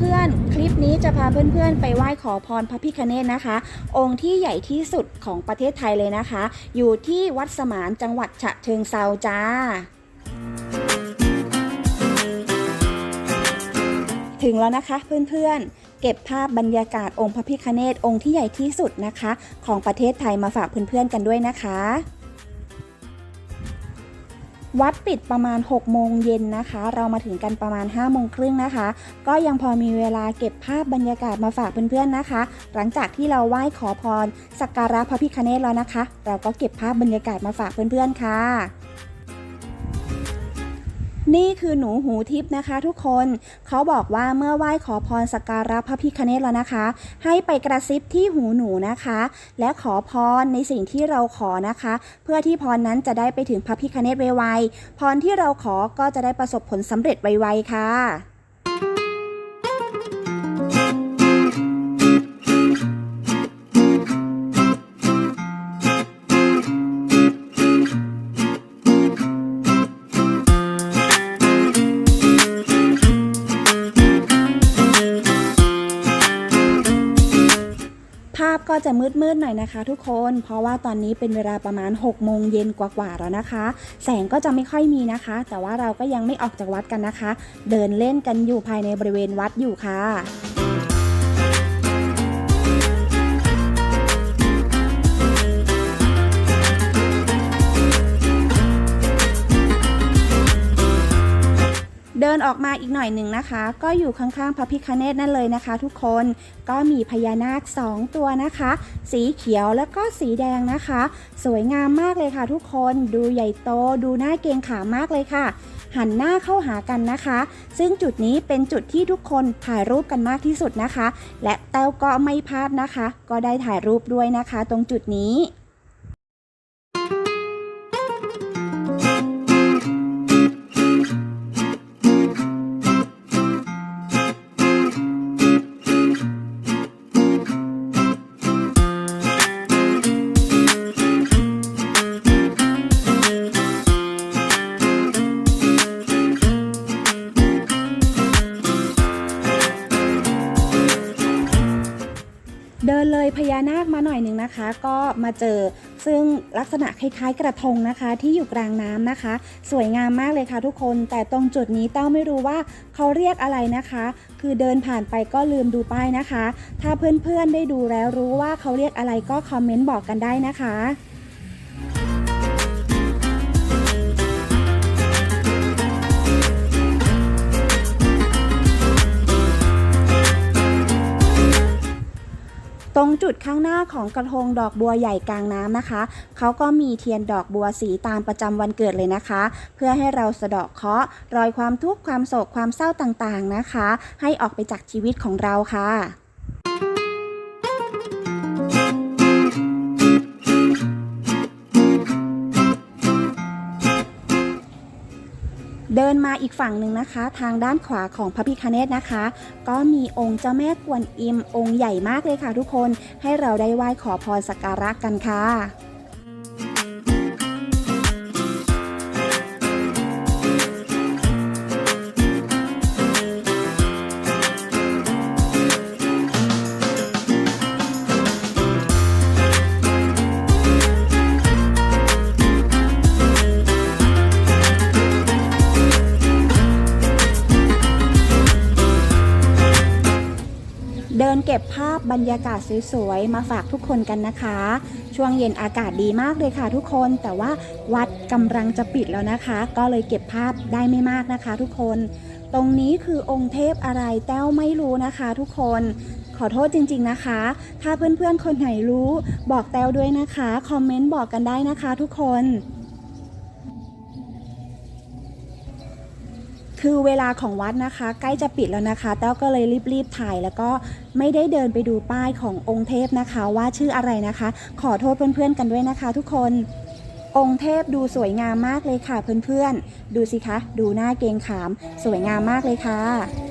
เพื่อนๆ คลิปนี้จะพาเพื่อนๆ ไปไหว้ขอพรพระพิคเนตนะคะ องค์ที่ใหญ่ที่สุดของประเทศไทยเลยนะคะ อยู่ที่วัดสมานจังหวัดฉะเชิงเซาจ้าถึงแล้วนะคะเพื่อนๆ เก็บภาพบรรยากาศองค์พระพิคเนตองค์ที่ใหญ่ที่สุดนะคะ ของประเทศไทยมาฝากเพื่อนๆกันด้วยนะคะ วัดปิดประมาณ 6 โมงเย็นนะคะ เรามาถึงกันประมาณ 5 โมงครึ่งนะคะ ก็ยังพอมีเวลาเก็บภาพบรรยากาศมาฝากเพื่อนๆนะคะ หลังจากที่เราไหว้ขอพรสักการะพระพิคเนศแล้วนะคะ เราก็เก็บภาพบรรยากาศมาฝากเพื่อนๆค่ะ นี่คือหนูหูทิพย์นะคะ ทุกคนเขาบอกว่าเมื่อไหว้ขอพรสักการะพระพิคเนตแล้วนะคะ ให้ไปกระซิบที่หูหนูนะคะ และขอพรในสิ่งที่เราขอนะคะ เพื่อที่พรนั้นจะได้ไปถึงพระพิคเนตไวๆพรที่เราขอก็จะได้ประสบผลสำเร็จไวๆค่ะ ภาพก็จะมืดๆหน่อยนะคะทุกคน เพราะว่าตอนนี้เป็นเวลาประมาณ6โมงเย็นกว่าๆแล้วนะคะ แสงก็จะไม่ค่อยมีนะคะ แต่ว่าเราก็ยังไม่ออกจากวัดกันนะคะ เดินเล่นกันอยู่ภายในบริเวณวัดอยู่ค่ะ นออกมาอีกหน่อยหนึ่งนะคะ ก็อยู่ข้างๆพระพิคเนตนั่นเลยนะคะ ทุกคนก็มีพญานาค 2 ตัวนะคะ สีเขียวแล้วก็สีแดงนะคะ สวยงามมากเลยค่ะ ทุกคนดูใหญ่โตดูน่าเกรงขามมากเลยค่ะ หันหน้าเข้าหากันนะคะ ซึ่งจุดนี้เป็นจุดที่ทุกคนถ่ายรูปกันมากที่สุดนะคะ และแต้วก็ไม่พลาดนะคะ ก็ได้ถ่ายรูปด้วยนะคะ ตรงจุดนี้ ยพญานาคมาหน่อยหนึ่งนะคะ ก็มาเจอซึ่งลักษณะคล้ายๆ กระทงนะคะ ที่อยู่กลางน้ำนะคะ สวยงามมากเลยค่ะทุกคนแต่ตรงจุดนี้เต้าไม่รู้ว่าเขาเรียกอะไรนะคะ คือเดินผ่านไปก็ลืมดูป้ายนะคะ ถ้าเพื่อนๆได้ดูแล้วรู้ว่าเขาเรียกอะไรก็คอมเมนต์บอกกันได้นะคะ ตรงจุดข้างหน้าของกระทงดอกบัวใหญ่กลางน้ำนะคะ เขาก็มีเทียนดอกบัวสีตามประจำวันเกิดเลยนะคะ เพื่อให้เราสะเดาะเคราะห์รอยความทุกข์ความโศกความเศร้าต่างๆนะคะ ให้ออกไปจากชีวิตของเราค่ะ เดินมาอีกฝั่งหนึ่งนะคะ ทางด้านขวาของพระพิคเนตนะคะ ก็มีองค์เจ้าแม่กวนอิมองค์ใหญ่มากเลยค่ะทุกคนให้เราได้ไหว้ขอพรสักการะกันค่ะ เดินเก็บภาพบรรยากาศสวยๆ มาฝากทุกคนกันนะคะ ช่วงเย็นอากาศดีมากเลยค่ะทุกคน แต่ว่าวัดกำลังจะปิดแล้วนะคะ ก็เลยเก็บภาพได้ไม่มากนะคะ ทุกคน ตรงนี้คือองค์เทพอะไรแต้วไม่รู้นะคะ ทุกคนขอโทษจริงๆนะคะ ถ้าเพื่อนๆคนไหนรู้ บอกแต้วด้วยนะคะ คอมเมนต์บอกกันได้นะคะทุกคน คือเวลาของวัดนะคะ ใกล้จะปิดแล้วนะคะแต้วก็เลยรีบๆถ่ายแล้วก็ไม่ได้เดินไปดูป้ายขององค์เทพนะคะ ว่าชื่ออะไรนะคะ ขอโทษเพื่อนๆกันด้วยนะคะ ทุกคนองค์เทพดูสวยงามมากเลยค่ะเพื่อนๆ ดูสิคะ ดูหน้าเกงขาม สวยงามมากเลยค่ะ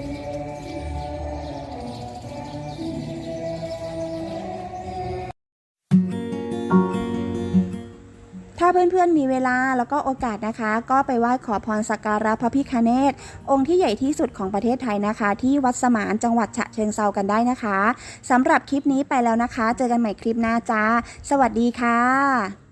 ถ้าเพื่อนๆมีเวลาแล้วก็โอกาสนะคะ ก็ไปไหว้ขอพรสักการะพระพิฆเนศองค์ที่ใหญ่ที่สุดของประเทศไทยนะคะ ที่วัดสมานจังหวัดฉะเชิงเซากันได้นะคะสำหรับคลิปนี้ไปแล้วนะคะ เจอกันใหม่คลิปหน้าจ้า สวัสดีค่ะ